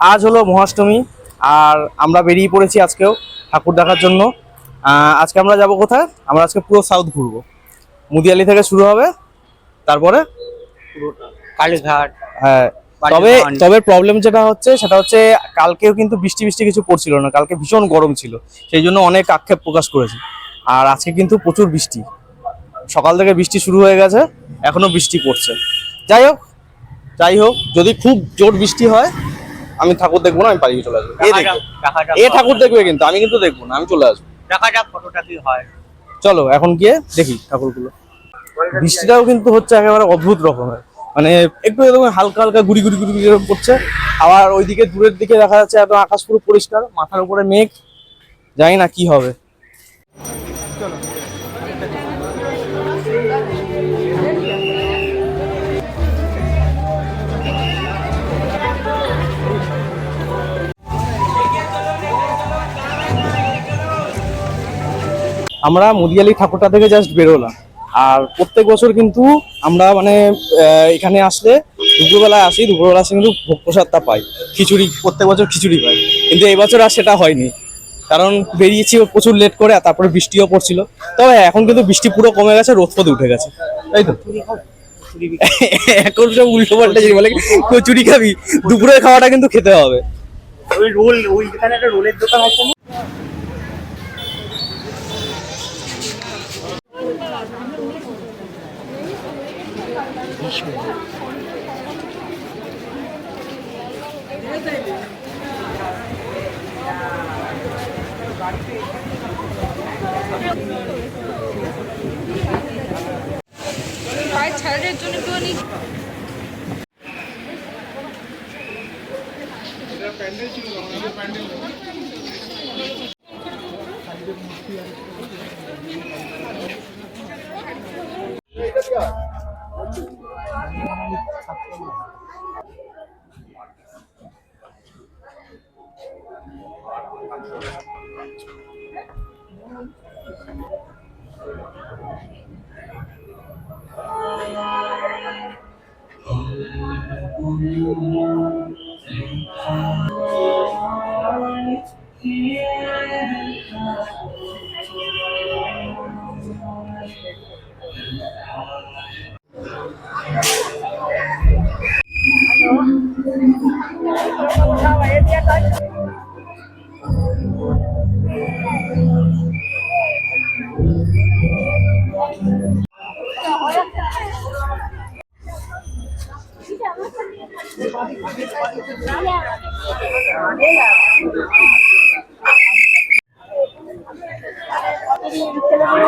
আজ হলো মহাষ্টমী আর আমরা বেরিয়ে পড়েছি আজকেও ঠাকুর দেখার জন্য। আজকে আমরা যাব কোথায়? আমরা আজকে পুরো সাউথ ঘুরবো। মুদিয়ালি থেকে শুরু হবে তারপরে কালীঘাট হ্যাঁ তবে তবে প্রবলেম যেটা হচ্ছে সেটা হচ্ছে কালকেও কিন্তু বৃষ্টি বৃষ্টি কিছু পড়ছিল না কালকে ভীষণ গরম ছিল সেই জন্য অনেক আক্ষেপ প্রকাশ করেছে। আর আজকে কিন্তু প্রচুর বৃষ্টি। সকাল থেকে বৃষ্টি শুরু হয়ে গেছে এখনও বৃষ্টি পড়ছে। যাই হোক যাই হোক যদি খুব জোর বৃষ্টি হয় আমি ঠাকুর দেখব না আমি পালিয়ে চলে আসব। এ দেখবে ঠাকুর দেখবে কিন্তু আমি কিন্তু দেখব না আমি চলে আসব। দেখা যাক ফটোটা কি হয়। চলো এখন গিয়ে দেখি ঠাকুরগুলো। বৃষ্টিটাও কিন্তু হচ্ছে একেবারে অদ্ভুত রকমের। মানে একটু এরকম হালকা হালকা গুড়ি গুড়ি গুড়ি গুড়ি এরকম করছে। আবার ওইদিকে দূরের দিকে দেখা যাচ্ছে একদম আকাশ পুরো পরিষ্কার মাথার উপরে মেঘ। জানি না কি হবে। আমরা মুদিয়ালি ঠাকুরটা থেকে জাস্ট বেরোলাম। আর প্রত্যেক বছর কিন্তু আমরা মানে এখানে আসলে দুপুরবেলায় আসি, দুপুরবেলা আসে কিন্তু ভোগ প্রসাদটা পাই। খিচুড়ি, প্রত্যেক বছর খিচুড়ি পাই। কিন্তু এবছর আর সেটা হয়নি। কারণ বেরিয়েছি প্রচুর লেট করে, আর তারপরে বৃষ্টিও পড়ছিল। তবে এখন কিন্তু বৃষ্টি পুরো কমে গেছে, রোদ ফোদ উঠে গেছে। তাই তো? এখন সব উল্টো পাল্টা জিনিস বলে কচুরি খাবি, দুপুরের খাওয়াটা কিন্তু খেতে হবে। ওই রোল ওইখানে একটা রোলের দোকান আছে পায়ের ছাড়ের জন্য একটুখানি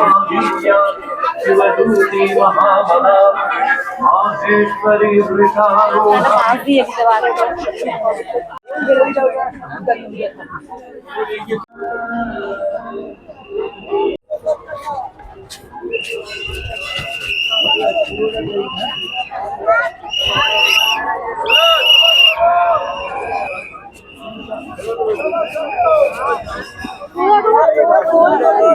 महावीर्या शिवदूती महाबला माहेश्वरी वृषारोहणा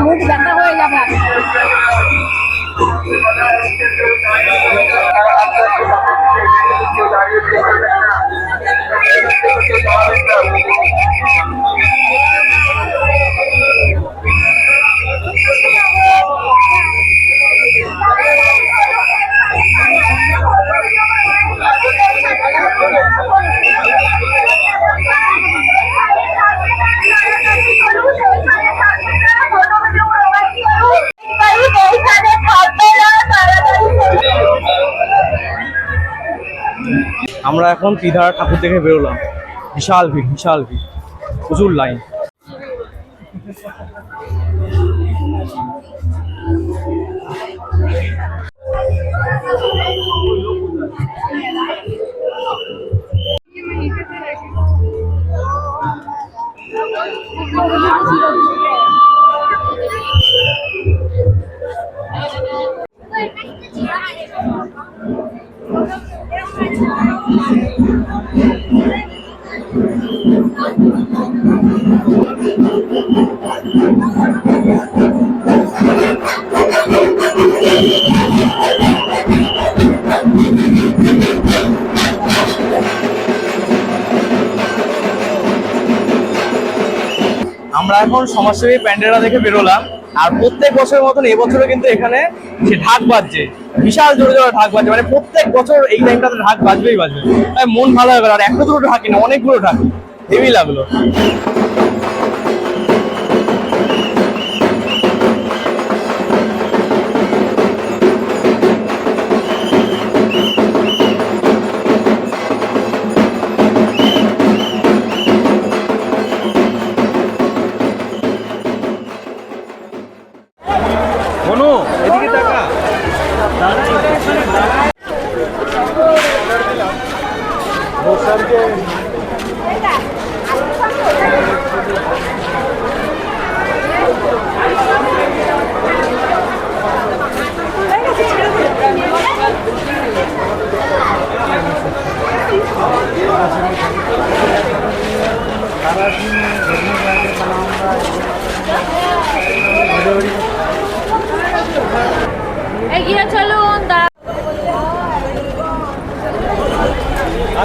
মুখ দেখা হয়ে যাবে Thank you. আমরা এখন ত্রিধারা ঠাকুর দেখে বেরোলাম। বিশাল ভিড় বিশাল ভিড়। প্রচুর লাইন আমরা এখন সমাজসেবী প্যান্ডেলা দেখে বেরোলাম। আর প্রত্যেক বছরের মতন এবছরও কিন্তু এখানে সে ঢাক বাজছে। বিশাল জোরে জোরে ঢাক বাজছে। মানে প্রত্যেক বছর এই টাইমটাতে ঢাক বাজবেই বাজবে। মন ভালো হয়ে গেল আর একটা দুটো ঢাকি না অনেকগুলো ঢাকি। হেভি লাগল।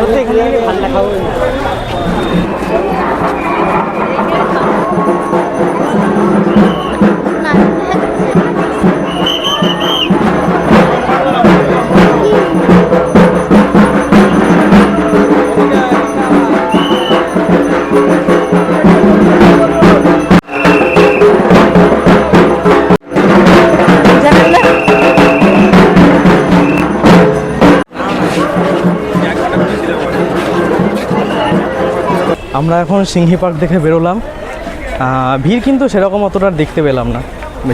ভালো তো এখানে ভালো আমরা এখন সিংহি পার্ক দেখে বেরোলাম। ভিড় কিন্তু সেরকম অতটা দেখতে পেলাম না।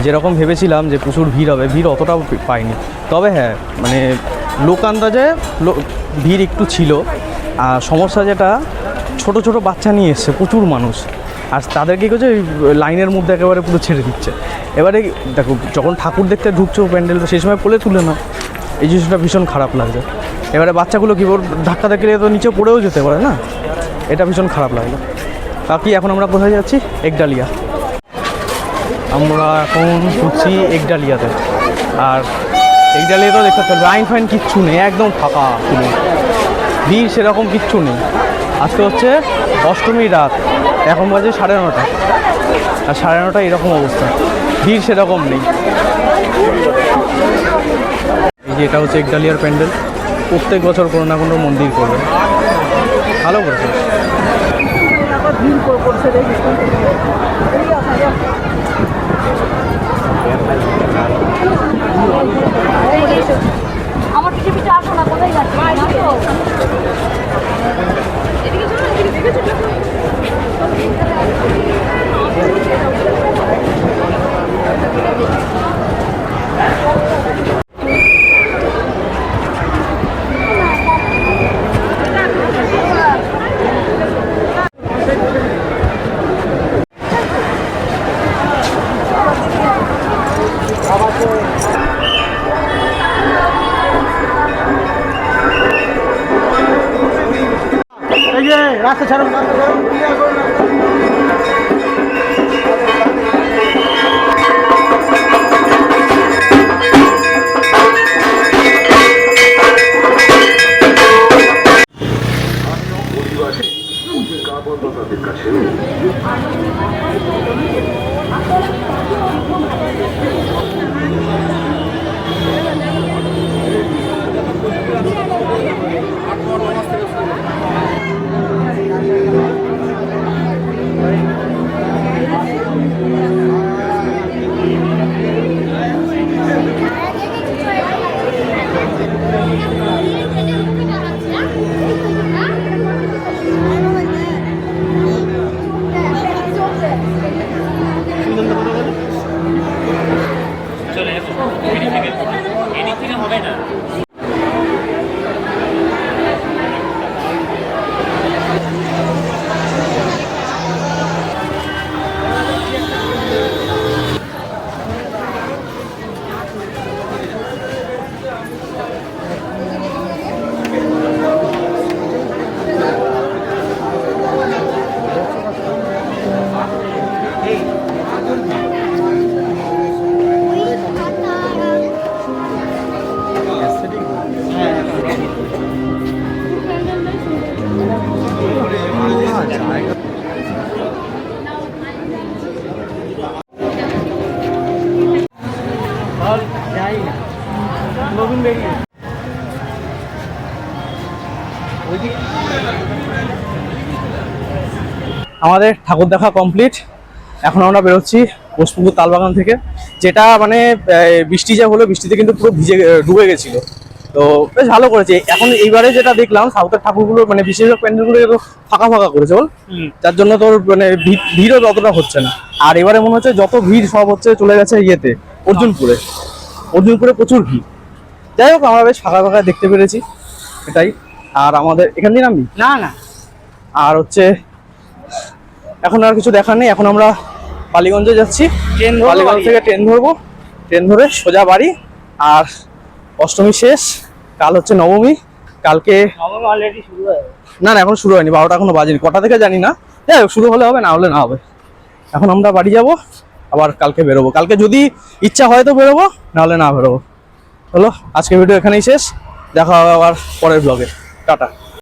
যেরকম ভেবেছিলাম যে প্রচুর ভিড় হবে, ভিড় অতটাও পাইনি। তবে হ্যাঁ মানে লোক আন্দাজে ভিড় একটু ছিল আর সমস্যা যেটা, ছোট ছোট বাচ্চা নিয়ে এসছে, প্রচুর মানুষ। আর তাদেরকে কী করছে লাইনের মধ্যে একেবারে পুরো ছেড়ে দিচ্ছে। এবারে দেখো, যখন ঠাকুর দেখতে ঢুকছো প্যান্ডেল সেই সময় কোলে তুলে না এই জিনিসটা ভীষণ খারাপ লাগছে। এবারে বাচ্চাগুলো কী ধাক্কা দেখলে তো নিচে পড়েও যেতে পারে না? এটা ভীষণ খারাপ লাগল। কাকি, এখন আমরা কোথায় যাচ্ছি? একডালিয়া আমরা এখন ঘুরছি একডালিয়াতে আর একডালিয়াতেও দেখতে চলবে আইন ফাইন কিচ্ছু নেই, একদম ফাঁকা ভিড় সেরকম কিচ্ছু নেই। আজকে হচ্ছে অষ্টমী রাত, এখন বাজে সাড়ে নটা। আর সাড়ে নটা এরকম অবস্থা, ভিড় সেরকম নেই। এই যে এটা হচ্ছে একডালিয়ার প্যান্ডেল। প্রত্যেক বছর কোনো না কোনো মন্দির করবে। ভালো করেছে। আমার পিছে পিছে আসো না কোথায় যাচ্ছি? এদিকে চলো Thank you. আমাদের ঠাকুর দেখা কমপ্লিট এখন আমরা বেরোচ্ছি পোষপুকুর তালবাগান থেকে। যেটা মানে বৃষ্টি যা হলো বৃষ্টিতে কিন্তু পুরো ভিজে ডুবে গেছিল। তো বেশ ভালো করেছে। এখন এইবারে যেটা দেখলাম সাউথের ঠাকুরগুলো মানে বিশেষভাবে প্যান্ডেলগুলো ফাঁকা ফাঁকা করেছে বল। যার জন্য তোর মানে ভিড়ও ততটা হচ্ছে না। আর এবারে মনে হচ্ছে যত ভিড় সব হচ্ছে চলে গেছে ইয়েতে অর্জুনপুরে। অর্জুনপুরে প্রচুর ভিড়। যাই হোক আমরা বেশ ফাঁকা ফাঁকা দেখতে পেরেছি এটাই। আর আমাদের এখান দিয়ে নামবি? না না। আর হচ্ছে এখন আর কিছু দেখার নেই এখন আমরা বালিগঞ্জে যাচ্ছি। ট্রেন ধরবো বালিগঞ্জ থেকে ট্রেন ধরবো ট্রেন ধরে সোজা বাড়ি। আর অষ্টমী শেষ কাল হচ্ছে নবমী কালকে শুরু হয়ে না না এখন শুরু হয়নি বারোটা এখনও বাজেনি কটা থেকে জানি না। যাই হোক শুরু হলে হবে না হলে না হবে। এখন আমরা বাড়ি যাব আবার কালকে বেরোবো। কালকে যদি ইচ্ছা হয় তো বেরোবো নাহলে না বেরোবো। হলো আজকে ভিডিও এখানেই শেষ। দেখা হবে আবার পরের ব্লগে টাটা।